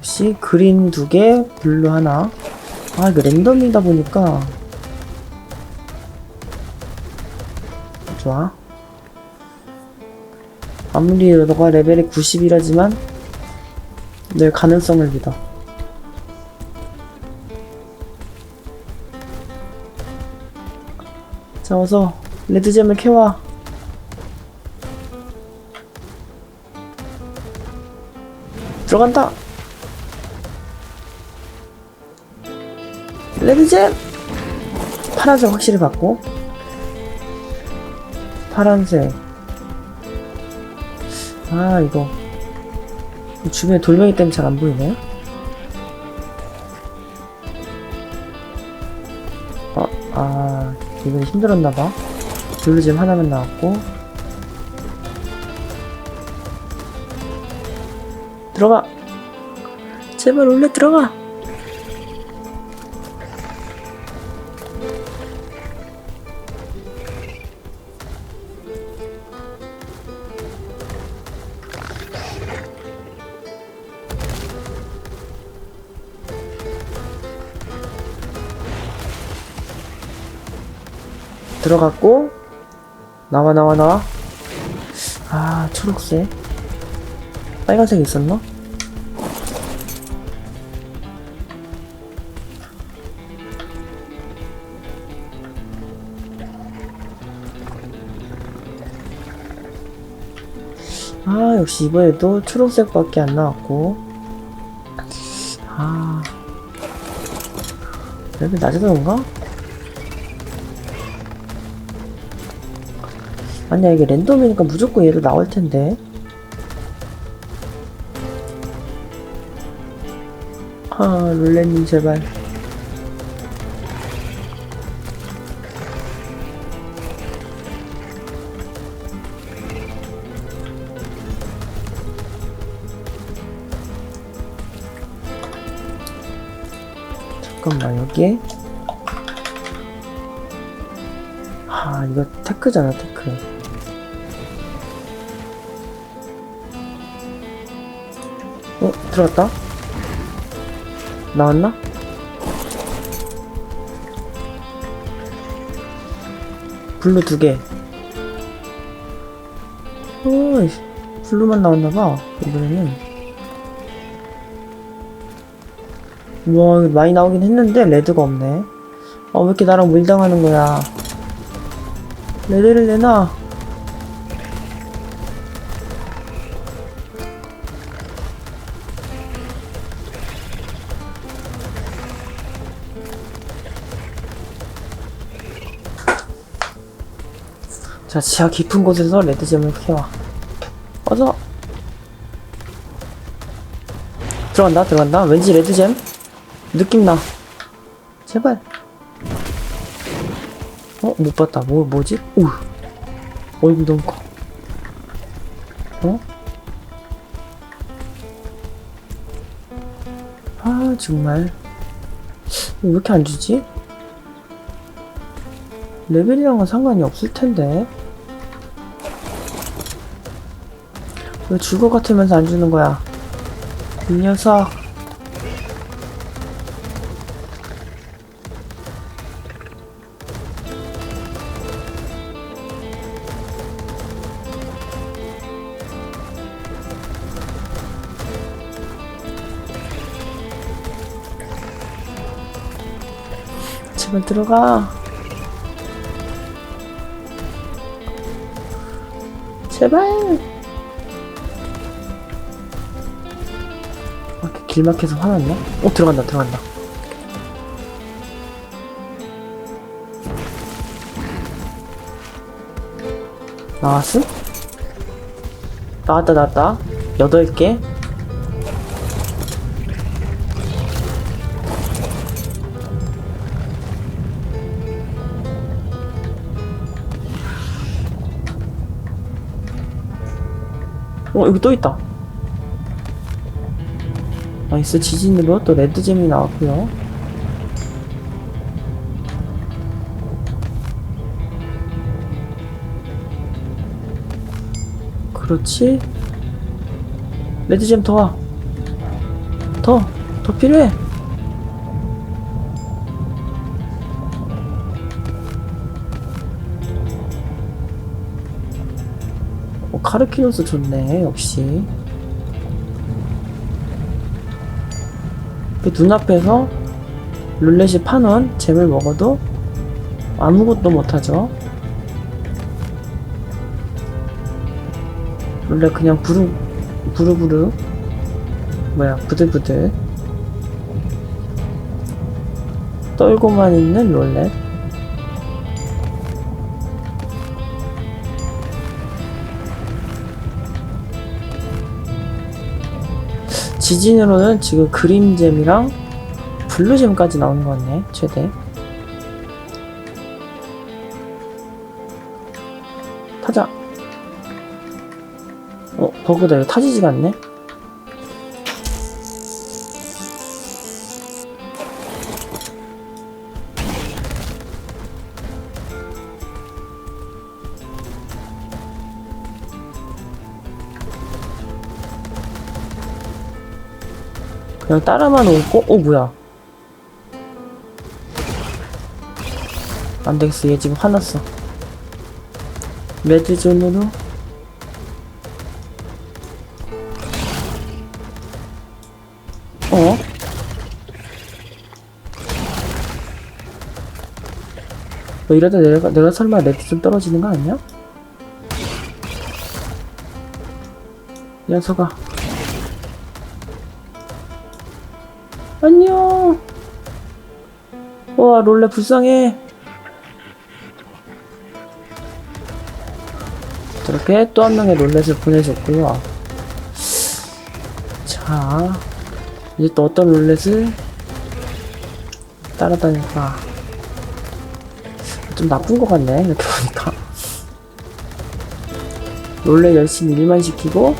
역시 그린 두 개, 블루 하나. 아, 이거 랜덤이다 보니까. 좋아. 아무리 너가 레벨이 90이라지만 늘 가능성을 믿어. 자, 어서 레드잼을 캐와. 들어간다. 레드잼. 파란색 확실히 받고. 파란색. 아, 이거. 주변에 돌멩이 때문에 잘 안 보이네. 어, 아, 이번에 힘들었나봐. 블루잼 하나만 나왔고. 들어가! 제발 원래 들어가! 들어갔고 나와 나와 나와 아 초록색 빨간색 있었나? 아 역시 이번에도 초록색밖에 안 나왔고. 아. 레벨 낮아서 그런가? 아니야 이게 랜덤이니까 무조건 얘도 나올 텐데. 아 룰렛님 제발 잠깐만 여기에? 아 이거 테크잖아 테크. 어 들어갔다? 나왔나? 블루 두개. 어이 블루만 나왔나봐 이번에는 와 많이 나오긴 했는데 레드가 없네. 어왜 이렇게 나랑 밀당하는 거야? 레드를 내놔. 자 지하 깊은 곳에서 레드잼을 캐와. 어서. 들어간다 들어간다. 왠지 레드잼 느낌 나 제발 어? 못 봤다. 뭐, 뭐지? 우 얼굴 너무 커. 어? 아, 정말. 왜 이렇게 안 주지? 레벨이랑은 상관이 없을 텐데. 왜 줄 것 같으면서 안 주는 거야? 이 녀석. 제발 들어가. 제발. 아, 이렇게 길 막혀서 화났나? 어, 들어간다, 들어간다. 나왔음? 나왔다, 나왔다. 여덟 개. 어 여기 또 있다. 나이스 지진으로 또 레드잼이 나왔고요. 그렇지. 레드잼 더와. 더, 더 필요해. 카르키노스 좋네, 역시. 그 눈앞에서 룰렛이 파는 잼을 먹어도 아무것도 못하죠. 룰렛 그냥 부르, 부르부르. 뭐야, 부들부들. 떨고만 있는 롤렛. 지진으로는 지금 그림잼이랑 블루잼까지 나오는 것 같네, 최대. 타자. 어, 버그다. 이거 타지지가 않네. 그냥 따라만 오고, 어, 뭐야. 안 되겠어. 얘 지금 화났어. 레드존으로. 어? 너 이러다 내가, 내가 설마 레드존 떨어지는 거 아니야? 이 녀석아. 안녕. 와, 롤레 불쌍해. 저렇게 또 한 명의 롤렛을 보내줬고요. 자, 이제 또 어떤 롤렛을 따라다닐까. 좀 나쁜 것 같네, 이렇게 보니까. 롤렛 열심히 일만 시키고,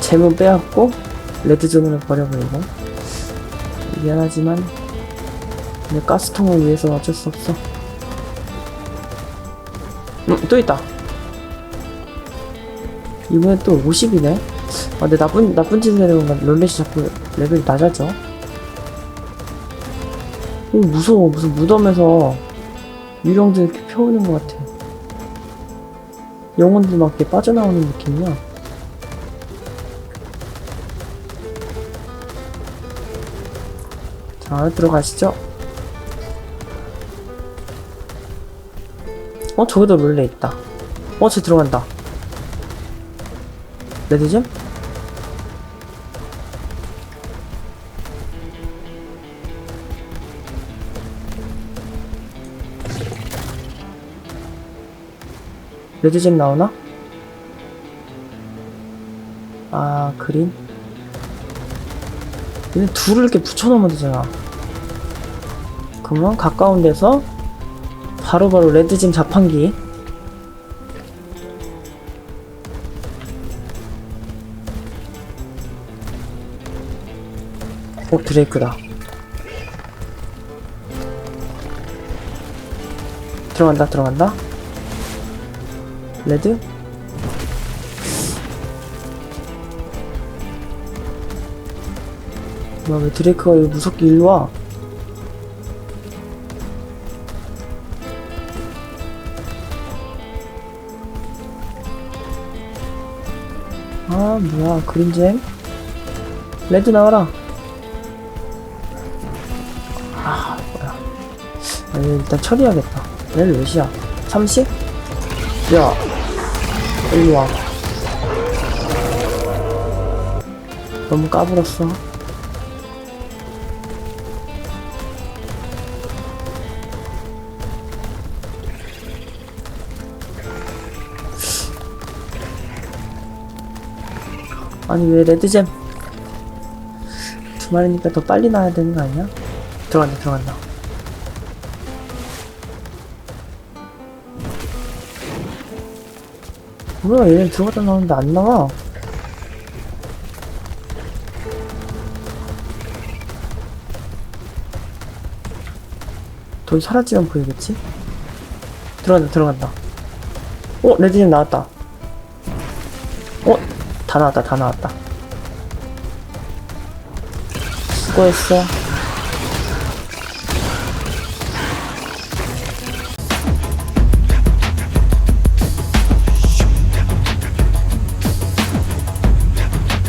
잼은 빼앗고, 레드존으로 버려버리고. 미안하지만, 내 가스통을 위해서 어쩔 수 없어. 음, 또 있다. 이번엔 또 50이네. 아, 근데 나쁜, 나쁜 짓을 건가? 롤렛이 자꾸 레벨이 낮아져. 오, 무서워. 무슨 무덤에서 유령들 이렇게 펴오는 것 같아. 영혼들 막 이렇게 빠져나오는 느낌이야. 자, 들어가시죠. 어, 저기도 롤레 있다. 어, 쟤 들어간다. 레드잼? 레드잼 나오나? 아, 그린? 얘는 둘을 이렇게 붙여놓으면 되잖아. 그러면 가까운 데서 바로바로 레드짐 자판기. 오 드레이크다. 들어간다 들어간다. 레드 뭐야 왜 드레이크가 여기 무섭게 일로 와? 아 뭐야 그린잼? 레드 나와라. 아 뭐야. 아, 얘 일단 처리해야겠다. 레벨 몇이야? 30? 야 일로와. 너무 까불었어 아니 왜 레드잼 두 마리니까 더 빨리 나야 되는 거 아니야? 들어간다 들어간다 뭐야 얘는 들어갔다 나오는데 안 나와 돌 사라지면 보이겠지? 들어간다 들어간다 어 레드잼 나왔다 어? 다 나왔다 다 나왔다. 수고했어.